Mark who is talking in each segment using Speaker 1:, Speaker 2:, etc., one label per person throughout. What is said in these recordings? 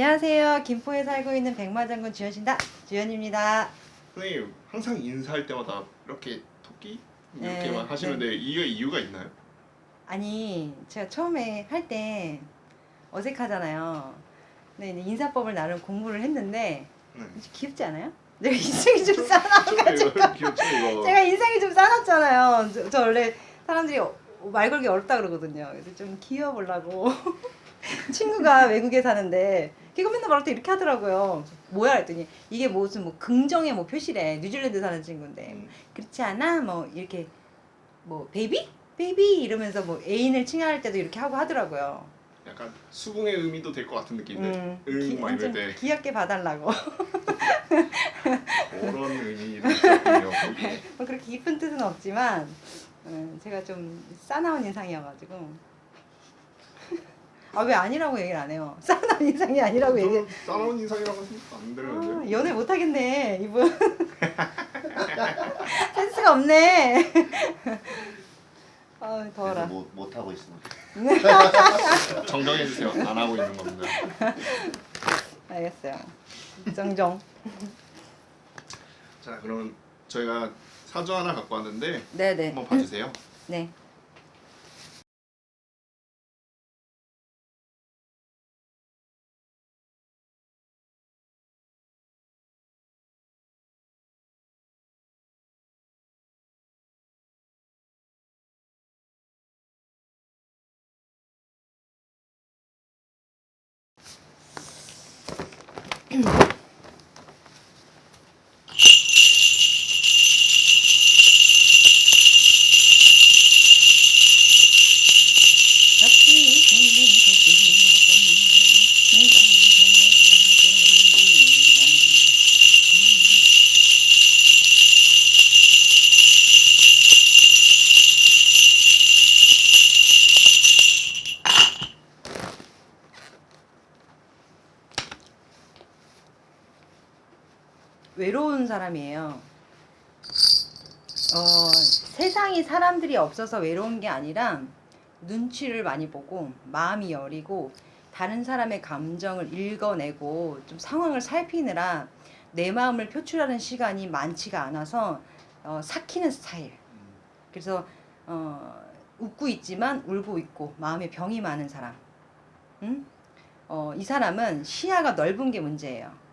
Speaker 1: 안녕하세요. 김포에 살고 있는 백마장군 주연신다 주연입니다.
Speaker 2: 선생님 항상 인사할 때마다 이렇게 토끼
Speaker 1: 네,
Speaker 2: 이렇게만 하시는데 이게 이유가 있나요?
Speaker 1: 아니 제가 처음에 할 때 어색하잖아요. 근데 이제 인사법을 나름 공부를 했는데
Speaker 2: 네.
Speaker 1: 귀엽지 않아요? 내가 인상이
Speaker 2: 좀좀
Speaker 1: 싸나가지고
Speaker 2: 이거 귀엽죠 이거.
Speaker 1: 제가 인상이 좀 싸놨잖아요. 저, 저 원래 사람들이 어- 말 걸기 어렵다 그러거든요. 그래서 좀 귀여워 보려고 친구가 외국에 사는데 맨날 말할 때 이렇게 하더라고요. 뭐야 했더니 이게 무슨 뭐 긍정의 뭐 표시래. 뉴질랜드 사는 친구인데
Speaker 2: 음,
Speaker 1: 그렇지 않아? 뭐 이렇게 뭐 베이비? 베이비 이러면서 뭐 애인을 칭할 때도 이렇게 하고 하더라고요.
Speaker 2: 약간 수긍의 의미도 될 것 같은 느낌인데
Speaker 1: 음,
Speaker 2: 응,
Speaker 1: 막좀
Speaker 2: 이럴 때.
Speaker 1: 귀엽게 봐달라고.
Speaker 2: 그런 의미도 있었군요 거기에.
Speaker 1: 뭐 그렇게 깊은 뜻은 없지만 음, 제가 좀 싸나운 인상이어가지고 아 왜 아니라고 얘기를 안 해요 싸나운 인상이 아니라고 얘기
Speaker 2: 싸나운 인상이라고 안
Speaker 1: 아,
Speaker 2: 들었는데.
Speaker 1: 연애 못 하겠네 이분 센스가 없네 아 더워라
Speaker 3: 못, 못 하고 있습니다.
Speaker 2: 정정해 주세요. 안 하고 있는 겁니다.
Speaker 1: 알겠어요 정정
Speaker 2: 자 그럼 저희가 사주 하나 갖고 왔는데
Speaker 1: 네네
Speaker 2: 한번 봐주세요.
Speaker 1: 네 Mm-hmm. 사람이에요. 어, 세상에 사람들이 없어서 외로운 게 아니라 눈치를 많이 보고 마음이 여리고 다른 사람의 감정을 읽어내고 좀 상황을 살피느라 내 마음을 표출하는 시간이 많지가 않아서 어, 삭히는 스타일. 그래서 어, 웃고 있지만 울고 있고 마음에 병이 많은 사람. 응? 어, 이 사람은 시야가 넓은 게 문제예요.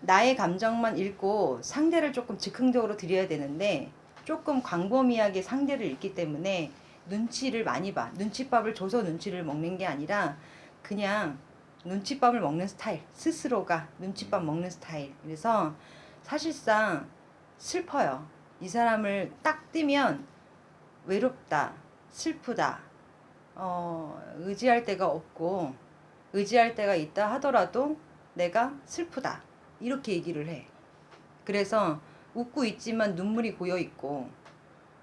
Speaker 1: 나의 감정만 읽고 상대를 조금 즉흥적으로 드려야 되는데 조금 광범위하게 상대를 읽기 때문에 눈치를 많이 봐. 눈치밥을 줘서 눈치를 먹는 게 아니라 그냥 눈치밥을 먹는 스타일. 스스로가 눈치밥 먹는 스타일. 그래서 사실상 슬퍼요. 이 사람을 딱 뜨면 외롭다, 슬프다, 어, 의지할 데가 없고 의지할 데가 있다 하더라도 내가 슬프다. 이렇게 얘기를 해. 그래서 웃고 있지만 눈물이 고여 있고,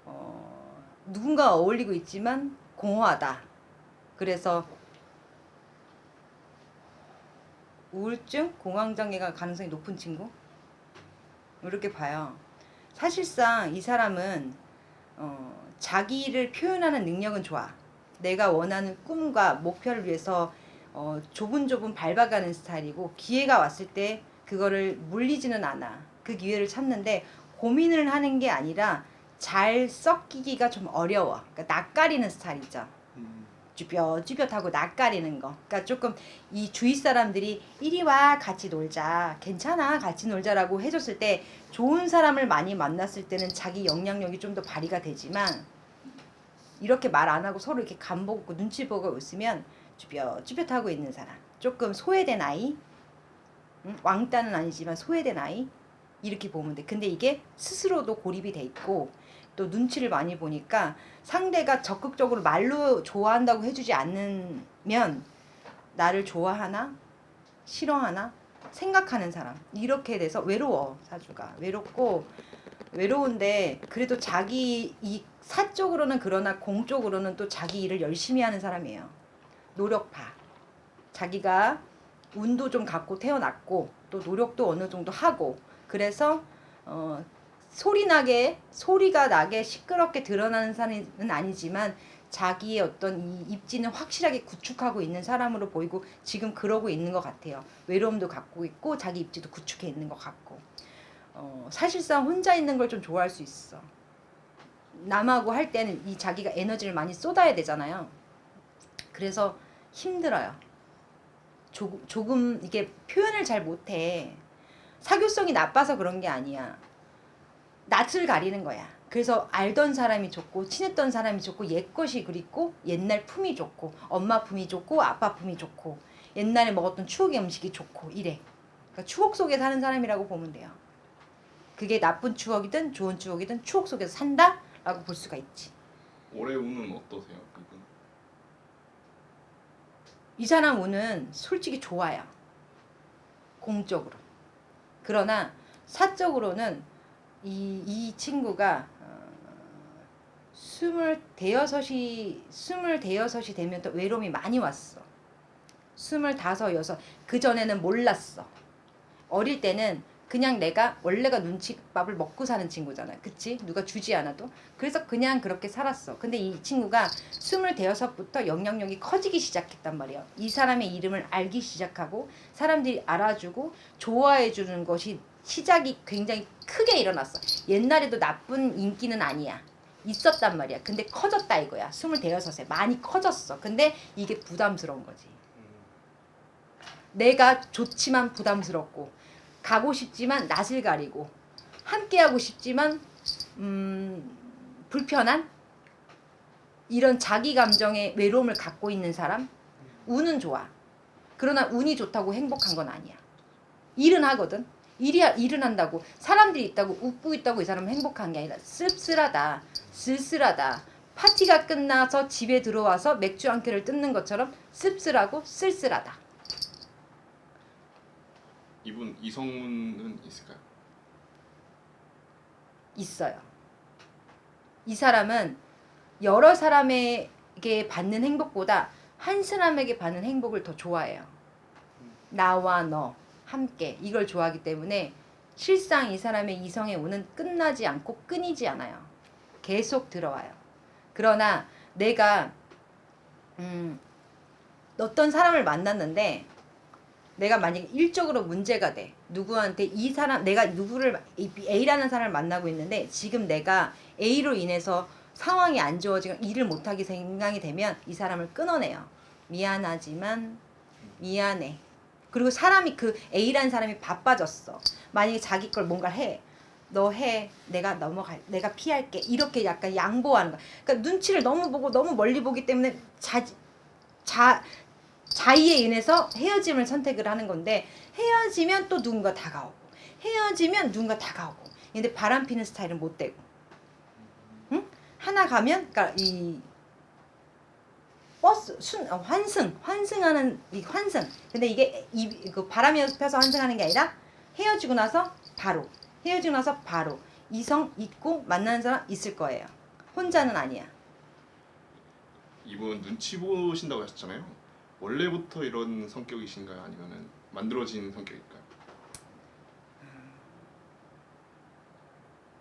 Speaker 1: 어, 누군가 어울리고 있지만 공허하다. 그래서 우울증, 공황장애가 가능성이 높은 친구? 이렇게 봐요. 사실상 이 사람은 어, 자기를 표현하는 능력은 좋아. 내가 원하는 꿈과 목표를 위해서 어, 조분조분 밟아가는 스타일이고 기회가 왔을 때 그거를 물리지는 않아. 그 기회를 찾는데 고민을 하는 게 아니라 잘 섞이기가 좀 어려워. 그러니까 낯가리는 스타일이죠.
Speaker 2: 음,
Speaker 1: 쭈뼛쭈뼛하고 낯가리는 거. 그러니까 조금 이 주위 사람들이 이리 와 같이 놀자. 괜찮아 같이 놀자라고 해줬을 때 좋은 사람을 많이 만났을 때는 자기 영향력이 좀 더 발휘가 되지만 이렇게 말 안 하고 서로 이렇게 간 보고 눈치 보고 웃으면 쭈뼛쭈뼛하고 있는 사람. 조금 소외된 아이. 응? 왕따는 아니지만 소외된 아이. 이렇게 보면 돼. 근데 이게 스스로도 고립이 돼 있고 또 눈치를 많이 보니까 상대가 적극적으로 말로 좋아한다고 해주지 않으면 나를 좋아하나 싫어하나 생각하는 사람 이렇게 돼서 외로워 사주가 외롭고 외로운데 그래도 자기 이 사적으로는 그러나 공적으로는 또 자기 일을 열심히 하는 사람이에요 노력파 자기가 운도 좀 갖고 태어났고 또 노력도 어느 정도 하고 그래서 어 소리 나게 소리가 나게 시끄럽게 드러나는 사람은 아니지만 자기의 어떤 이 입지는 확실하게 구축하고 있는 사람으로 보이고 지금 그러고 있는 것 같아요. 외로움도 갖고 있고 자기 입지도 구축해 있는 것 같고 어, 사실상 혼자 있는 걸 좀 좋아할 수 있어. 남하고 할 때는 이 자기가 에너지를 많이 쏟아야 되잖아요. 그래서 힘들어요. 조금, 조금 이게 표현을 잘 못해. 사교성이 나빠서 그런 게 아니야. 낯을 가리는 거야. 그래서 알던 사람이 좋고 친했던 사람이 좋고 옛 것이 그립고 옛날 품이 좋고 엄마 품이 좋고 아빠 품이 좋고 옛날에 먹었던 추억의 음식이 좋고 이래. 그러니까 추억 속에 사는 사람이라고 보면 돼요. 그게 나쁜 추억이든 좋은 추억이든 추억 속에서 산다라고 볼 수가 있지.
Speaker 2: 올해 운은 어떠세요? 이
Speaker 1: 사람 운은 솔직히 좋아요. 공적으로. 그러나 사적으로는 이, 이 친구가 어, 스물 대여섯이 스물 대여섯이 되면 또 외로움이 많이 왔어. 스물 다섯 여섯 그 전에는 몰랐어. 어릴 때는 그냥 내가 원래가 눈치밥을 먹고 사는 친구잖아. 그치? 누가 주지 않아도. 그래서 그냥 그렇게 살았어. 근데 이 친구가 스물 대여섯부터 영향력이 커지기 시작했단 말이야. 이 사람의 이름을 알기 시작하고 사람들이 알아주고 좋아해 주는 것이 시작이 굉장히 크게 일어났어. 옛날에도 나쁜 인기는 아니야. 있었단 말이야. 근데 커졌다 이거야. 스물 대여섯에 많이 커졌어. 근데 이게 부담스러운 거지. 내가 좋지만 부담스럽고 가고 싶지만 낯을 가리고 함께하고 싶지만 음, 불편한 이런 자기 감정의 외로움을 갖고 있는 사람 운은 좋아. 그러나 운이 좋다고 행복한 건 아니야. 일은 하거든. 일이 일은 한다고. 사람들이 있다고 웃고 있다고 이 사람은 행복한 게 아니라 씁쓸하다 쓸쓸하다. 파티가 끝나서 집에 들어와서 맥주 한 캔을 뜯는 것처럼 씁쓸하고 쓸쓸하다
Speaker 2: 이분 이성운은 있을까요?
Speaker 1: 있어요. 이 사람은 여러 사람에게 받는 행복보다 한 사람에게 받는 행복을 더 좋아해요. 나와 너 함께 이걸 좋아하기 때문에 실상 이 사람의 이성의 운은 끝나지 않고 끊이지 않아요. 계속 들어와요. 그러나 내가 음, 어떤 사람을 만났는데 내가 만약에 일적으로 문제가 돼. 누구한테 이 사람 내가 누구를 A라는 사람을 만나고 있는데 지금 내가 A로 인해서 상황이 안 좋아지고 일을 못하게 생각이 되면 이 사람을 끊어내요. 미안하지만 미안해. 그리고 사람이 그 A라는 사람이 바빠졌어. 만약에 자기 걸 뭔가 해 너 해. 내가 넘어갈 내가 피할게. 이렇게 약간 양보하는 거야. 그러니까 눈치를 너무 보고 너무 멀리 보기 때문에 자, 자 자의에 인해서 헤어짐을 선택을 하는 건데 헤어지면 또 누군가 다가오고 헤어지면 누군가 다가오고. 근데 바람 피는 스타일은 못 되고. 응? 하나 가면 그러니까 이 버스 순 어, 환승 환승하는 이 환승. 근데 이게 이, 그 바람이 펴서 환승하는 게 아니라 헤어지고 나서 바로 헤어지고 나서 바로 이성 있고 만나는 사람 있을 거예요. 혼자는 아니야.
Speaker 2: 이분 눈치 보신다고 하셨잖아요. 원래부터 이런 성격이신가요? 아니면은 만들어진 성격일까요?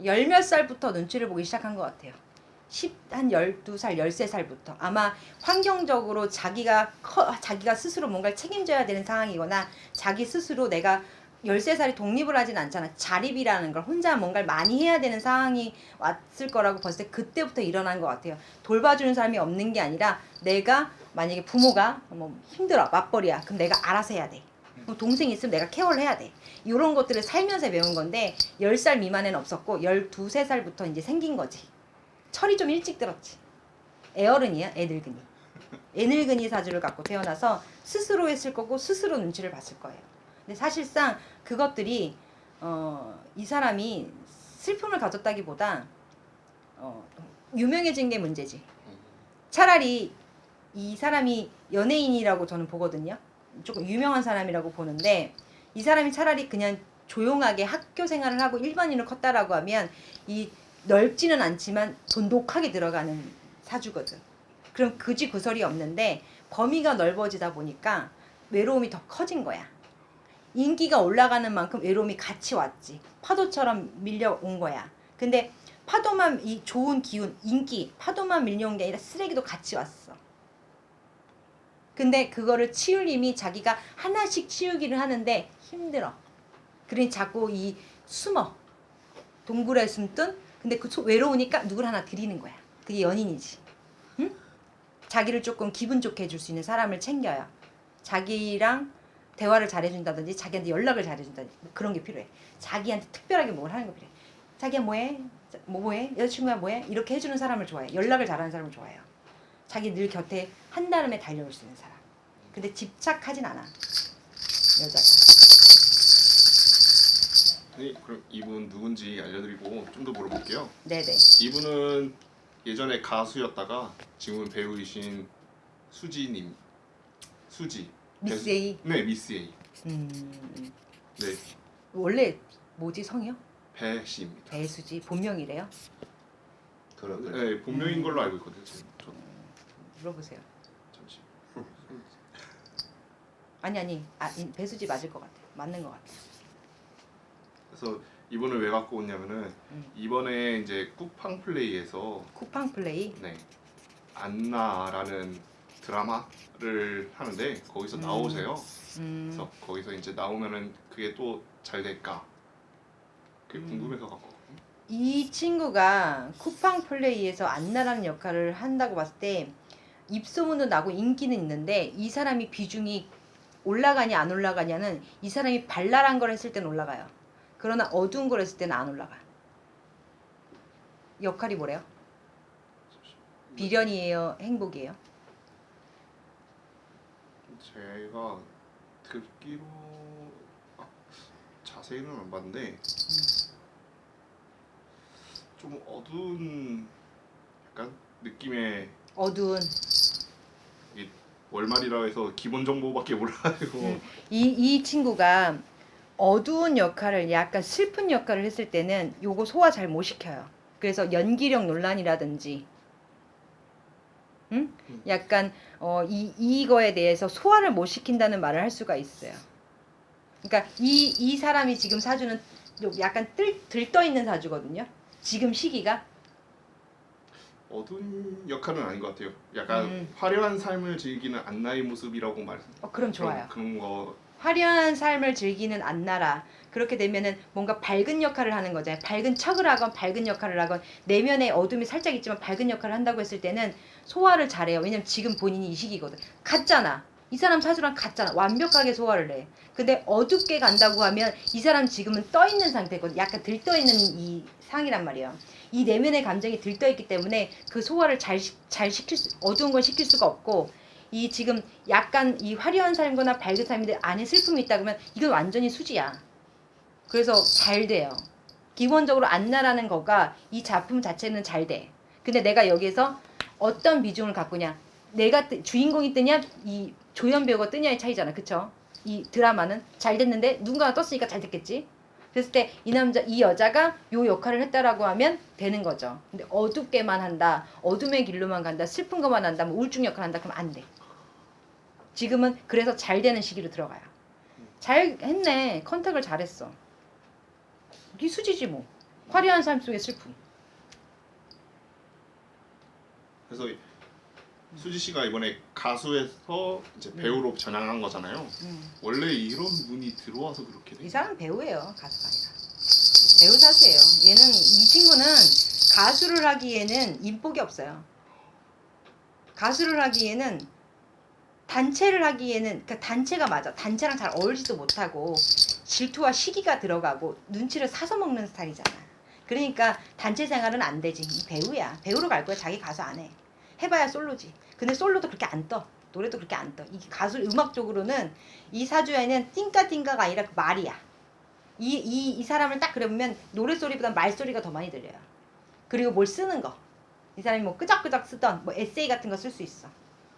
Speaker 1: 열 몇 살부터 눈치를 보기 시작한 것 같아요. 10, 한 12살, 13살부터. 아마 환경적으로 자기가 커, 자기가 스스로 뭔가를 책임져야 되는 상황이거나 자기 스스로 내가 13살이 독립을 하진 않잖아. 자립이라는 걸 혼자 뭔가를 많이 해야 되는 상황이 왔을 거라고 때 그때부터 일어난 것 같아요. 돌봐주는 사람이 없는 게 아니라 내가 만약에 부모가 뭐 힘들어, 맞벌이야. 그럼 내가 알아서 해야 돼. 뭐 동생이 있으면 내가 케어를 해야 돼. 이런 것들을 살면서 배운 건데 10살 미만에는 없었고 12, 3살부터 이제 생긴 거지. 철이 좀 일찍 들었지. 애어른이야, 애늙은이. 애늙은이 사주를 갖고 태어나서 스스로 했을 거고 스스로 눈치를 봤을 거예요. 근데 사실상 그것들이 어, 이 사람이 슬픔을 가졌다기보다 어, 유명해진 게 문제지. 차라리 이 사람이 연예인이라고 저는 보거든요. 조금 유명한 사람이라고 보는데 이 사람이 차라리 그냥 조용하게 학교 생활을 하고 일반인으로 컸다라고 하면 이 넓지는 않지만 돈독하게 들어가는 사주거든. 그럼 그지 구설이 없는데 범위가 넓어지다 보니까 외로움이 더 커진 거야. 인기가 올라가는 만큼 외로움이 같이 왔지. 파도처럼 밀려온 거야. 근데 파도만 이 좋은 기운, 인기, 파도만 밀려온 게 아니라 쓰레기도 같이 왔어. 근데 그거를 치울 힘이 자기가 하나씩 치우기를 하는데 힘들어. 그러니 자꾸 이 숨어. 동굴에 숨든 근데 그 소- 외로우니까 누굴 하나 드리는 거야. 그게 연인이지. 응? 자기를 조금 기분 좋게 해줄 수 있는 사람을 챙겨요. 자기랑 대화를 잘해준다든지 자기한테 연락을 잘해준다든지 뭐 그런 게 필요해. 자기한테 특별하게 뭘 하는 거 필요해. 자기야 뭐해? 자, 뭐 뭐해? 여자친구야 뭐해? 이렇게 해주는 사람을 좋아해. 연락을 잘하는 사람을 좋아해요. 자기 늘 곁에 한다름에 달려올 수 있는 사람. 근데 집착하진 않아. 여자가.
Speaker 2: 네, 그럼 이분 누군지 알려드리고 좀 더 물어볼게요.
Speaker 1: 네네.
Speaker 2: 이분은 예전에 가수였다가 지금은 배우이신 수지님. 수지.
Speaker 1: 미스
Speaker 2: 배-
Speaker 1: A.
Speaker 2: 네, 미스 A.
Speaker 1: 음,
Speaker 2: 네,
Speaker 1: 원래 뭐지 성이요?
Speaker 2: 배 씨입니다.
Speaker 1: 배수지 본명이래요.
Speaker 3: 그러면
Speaker 2: 네, 본명인 걸로 알고 있거든요. 지금 저
Speaker 1: 물어보세요.
Speaker 2: 잠시.
Speaker 1: 아니 아니 아 이- 배수지 맞을 것 같아. 맞는 것 같아.
Speaker 2: 그래서 이분을 왜 갖고 왔냐면은
Speaker 1: 음.
Speaker 2: 이번에 이제 쿠팡 플레이에서
Speaker 1: 쿠팡 플레이.
Speaker 2: 네 안나라는 드라마를 하는데 거기서
Speaker 1: 음.
Speaker 2: 나오세요.
Speaker 1: 음,
Speaker 2: 그래서 거기서 이제 나오면은 그게 또 잘 될까? 그게
Speaker 1: 음.
Speaker 2: 궁금해서 갖고 왔거든요.
Speaker 1: 이 친구가 쿠팡 플레이에서 안나라는 역할을 한다고 봤을 때 입소문도 나고 인기는 있는데 이 사람이 비중이 올라가냐 안 올라가냐는 이 사람이 발랄한 걸 했을 때는 올라가요. 그러나 어두운 걸 했을 때는 안 올라가. 역할이 뭐래요? 비련이에요, 행복이에요?
Speaker 2: 제가 듣기로 아, 자세히는 안 봤는데 좀 어두운 약간 느낌의
Speaker 1: 어두운.
Speaker 2: 월말이라 해서 기본 정보밖에 몰라가지고
Speaker 1: 음. 이, 이 친구가 어두운 역할을 약간 슬픈 역할을 했을 때는 요거 소화 잘 못 시켜요. 그래서 연기력 논란이라든지, 응?
Speaker 2: 음.
Speaker 1: 약간 어, 이 이거에 대해서 소화를 못 시킨다는 말을 할 수가 있어요. 그러니까 이 이 사람이 지금 사주는 좀 약간 들, 들떠 있는 사주거든요. 지금 시기가
Speaker 2: 어두운 역할은 아닌 것 같아요. 약간
Speaker 1: 음.
Speaker 2: 화려한 삶을 즐기는 안나의 모습이라고 말.
Speaker 1: 어, 그럼 좋아요.
Speaker 2: 그런, 그런 거
Speaker 1: 화려한 삶을 즐기는 안나라. 그렇게 되면은 뭔가 밝은 역할을 하는 거잖아요. 밝은 척을 하건 밝은 역할을 하건 내면에 어둠이 살짝 있지만 밝은 역할을 한다고 했을 때는 소화를 잘해요. 왜냐면 지금 본인이 이 시기거든. 같잖아. 이 사람 사주랑 같잖아. 완벽하게 소화를 해. 근데 어둡게 간다고 하면 이 사람 지금은 떠 있는 상태거든. 약간 들떠 있는 이 상이란 말이에요. 이 내면의 감정이 들떠 있기 때문에 그 소화를 잘, 시- 잘 시킬 수, 어두운 건 시킬 수가 없고 이 지금 약간 이 화려한 삶거나 밝은 삶인데 안에 슬픔이 있다 그러면 이건 완전히 수지야. 그래서 잘 돼요. 기본적으로 안나라는 거가 이 작품 자체는 잘 돼. 근데 내가 여기에서 어떤 비중을 갖고냐. 내가 뜨- 주인공이 뜨냐 이 조연 배우가 뜨냐의 차이잖아. 그쵸? 이 드라마는 잘 됐는데 누군가가 떴으니까 잘 됐겠지. 그랬을 때 이 남자 이 여자가 요 역할을 했다라고 하면 되는 거죠. 근데 어둡게만 한다. 어둠의 길로만 간다. 슬픈 것만 한다. 뭐 우울증 역할 한다. 그럼 안 돼. 지금은 그래서 잘 되는 시기로 들어가요. 잘 했네. 컨택을 잘했어. 이게 수지지 뭐. 화려한 삶 속의 슬픔.
Speaker 2: 그래서 수지 씨가 이번에 가수에서 이제 배우로 전향한 거잖아요.
Speaker 1: 음.
Speaker 2: 원래 이런 분이 들어와서 그렇게
Speaker 1: 이
Speaker 2: 돼.
Speaker 1: 사람 배우예요. 가수가 아니라. 배우 사수예요. 얘는 이 친구는 가수를 하기에는 인복이 없어요. 가수를 하기에는 단체를 하기에는 그러니까 단체가 맞아. 단체랑 잘 어울리지도 못하고 질투와 시기가 들어가고 눈치를 사서 먹는 스타일이잖아. 그러니까 단체 생활은 안 되지. 이 배우야. 배우로 갈 거야. 자기 가수 안 해. 해봐야 솔로지. 근데 솔로도 그렇게 안 떠. 노래도 그렇게 안 떠. 이 가수 음악적으로는 이 사주에는 띵까띵까가 아니라 그 말이야. 이, 이, 이 사람을 딱 그려보면 노래소리보다 말소리가 더 많이 들려요. 그리고 뭘 쓰는 거. 이 사람이 뭐 끄적끄적 쓰던 뭐 에세이 같은 거 쓸 수 있어.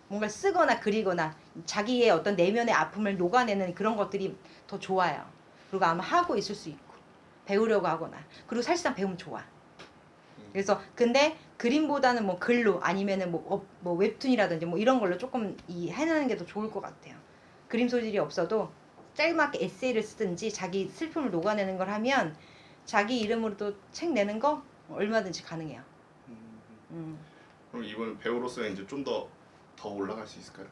Speaker 1: 뭔가 쓰거나 그리거나 자기의 어떤 내면의 아픔을 녹아내는 그런 것들이 더 좋아요. 그리고 아마 하고 있을 수 있고 배우려고 하거나 그리고 사실상 배우면 좋아. 그래서 근데 그림보다는 뭐 글로 아니면은 뭐, 어, 뭐 웹툰이라든지 뭐 이런 걸로 조금 이 해내는 게 더 좋을 것 같아요. 그림 소질이 없어도 짤막게 에세이를 쓰든지 자기 슬픔을 녹아내는 걸 하면 자기 이름으로도 책 내는 거 얼마든지 가능해요.
Speaker 2: 음,
Speaker 1: 음.
Speaker 2: 그럼 이번 배우로서 이제 좀 더 더 올라갈 수 있을까요?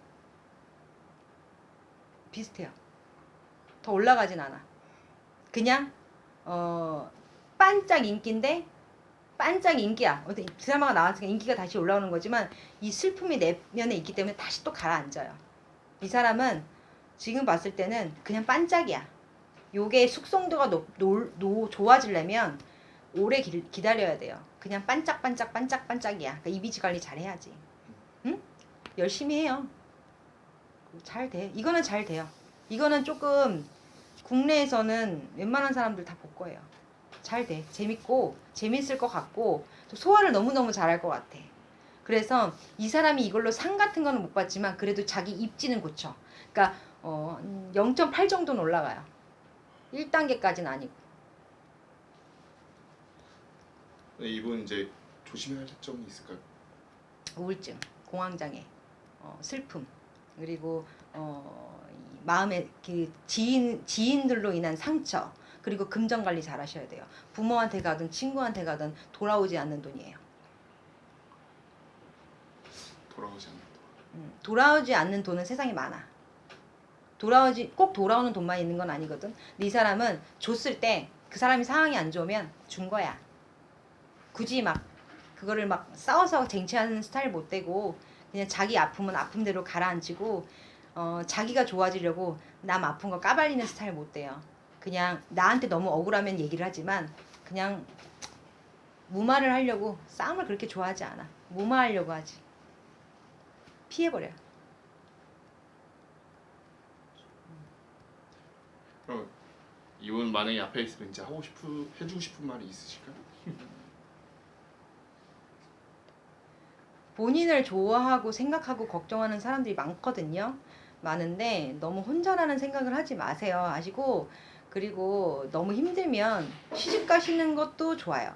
Speaker 1: 비슷해요. 더 올라가진 않아. 그냥 어 반짝 인기인데 반짝 인기야. 어떤 드라마가 나왔으니까 인기가 다시 올라오는 거지만 이 슬픔이 내면에 있기 때문에 다시 또 가라앉아요. 이 사람은 지금 봤을 때는 그냥 반짝이야. 요게 숙성도가 높, 노, 노, 좋아지려면 오래 기, 기다려야 돼요. 그냥 반짝반짝 반짝반짝이야. 그러니까 이미지 관리 잘 해야지. 응? 열심히 해요. 잘 돼. 이거는 잘 돼요. 이거는 조금 국내에서는 웬만한 사람들 다 볼 거예요. 잘 돼. 재밌고 재밌을 것 같고 또 소화를 너무너무 잘할 것 같아. 그래서 이 사람이 이걸로 상 같은 거는 못 받지만 그래도 자기 입지는 고쳐. 그러니까 어, 0.8 정도는 올라가요. 1단계까지는 아니고.
Speaker 2: 네, 이분 이제 조심해야 할 점이 있을까요?
Speaker 1: 우울증, 공황장애, 어, 슬픔, 그리고 어, 이 마음의 그 지인 지인들로 인한 상처, 그리고 금전 관리 잘 하셔야 돼요. 부모한테 가든 친구한테 가든 돌아오지 않는 돈이에요.
Speaker 2: 돌아오지 않는 거.
Speaker 1: 음, 돌아오지 않는 돈은 세상에 많아. 돌아오지 꼭 돌아오는 돈만 있는 건 아니거든. 근데 이 사람은 줬을 때 그 사람이 상황이 안 좋으면 준 거야. 굳이 막 그거를 막 싸워서 쟁취하는 스타일 못 되고 그냥 자기 아픔은 아픔대로 가라앉히고 어, 자기가 좋아지려고 남 아픈 거 까발리는 스타일 못 돼요. 그냥 나한테 너무 억울하면 얘기를 하지만 그냥 무마를 하려고 싸움을 그렇게 좋아하지 않아. 무마하려고 하지. 피해버려요.
Speaker 2: 그럼 이분 만약에 앞에 있으면 이제 하고 싶은 해주고 싶은 말이 있으실까요?
Speaker 1: 본인을 좋아하고 생각하고 걱정하는 사람들이 많거든요. 많은데 너무 혼자라는 생각을 하지 마세요. 아시고 그리고 너무 힘들면 시집 가시는 것도 좋아요.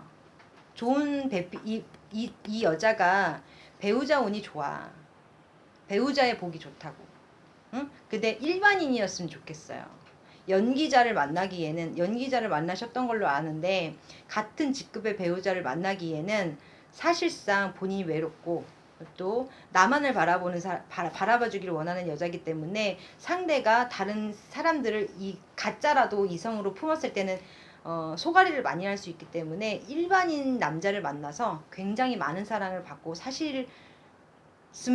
Speaker 1: 좋은 배, 이, 이, 이 여자가 배우자 운이 좋아. 배우자의 복이 좋다고. 응? 근데 일반인이었으면 좋겠어요. 연기자를 만나기에는 연기자를 만나셨던 걸로 아는데 같은 직급의 배우자를 만나기에는 사실상 본인이 외롭고 또 나만을 바라보는 사, 바라, 바라봐주기를 원하는 여자기 때문에 상대가 다른 사람들을 이 가짜라도 이성으로 품었을 때는 어, 소가리를 많이 할 수 있기 때문에 일반인 남자를 만나서 굉장히 많은 사랑을 받고 사실으면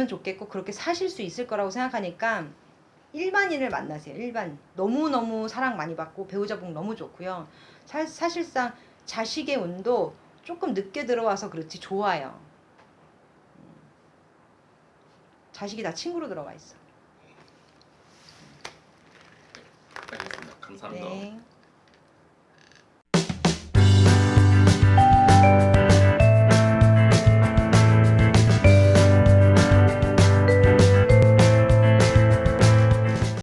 Speaker 1: 좋겠고 그렇게 사실 수 있을 거라고 생각하니까 일반인을 만나세요. 일반 너무 너무 사랑 많이 받고 배우자복 너무 좋고요. 사, 사실상 자식의 운도 조금 늦게 들어와서 그렇지 좋아요. 음. 자식이 다 친구로 들어가 있어.
Speaker 2: 알겠습니다. 감사합니다.
Speaker 1: 네.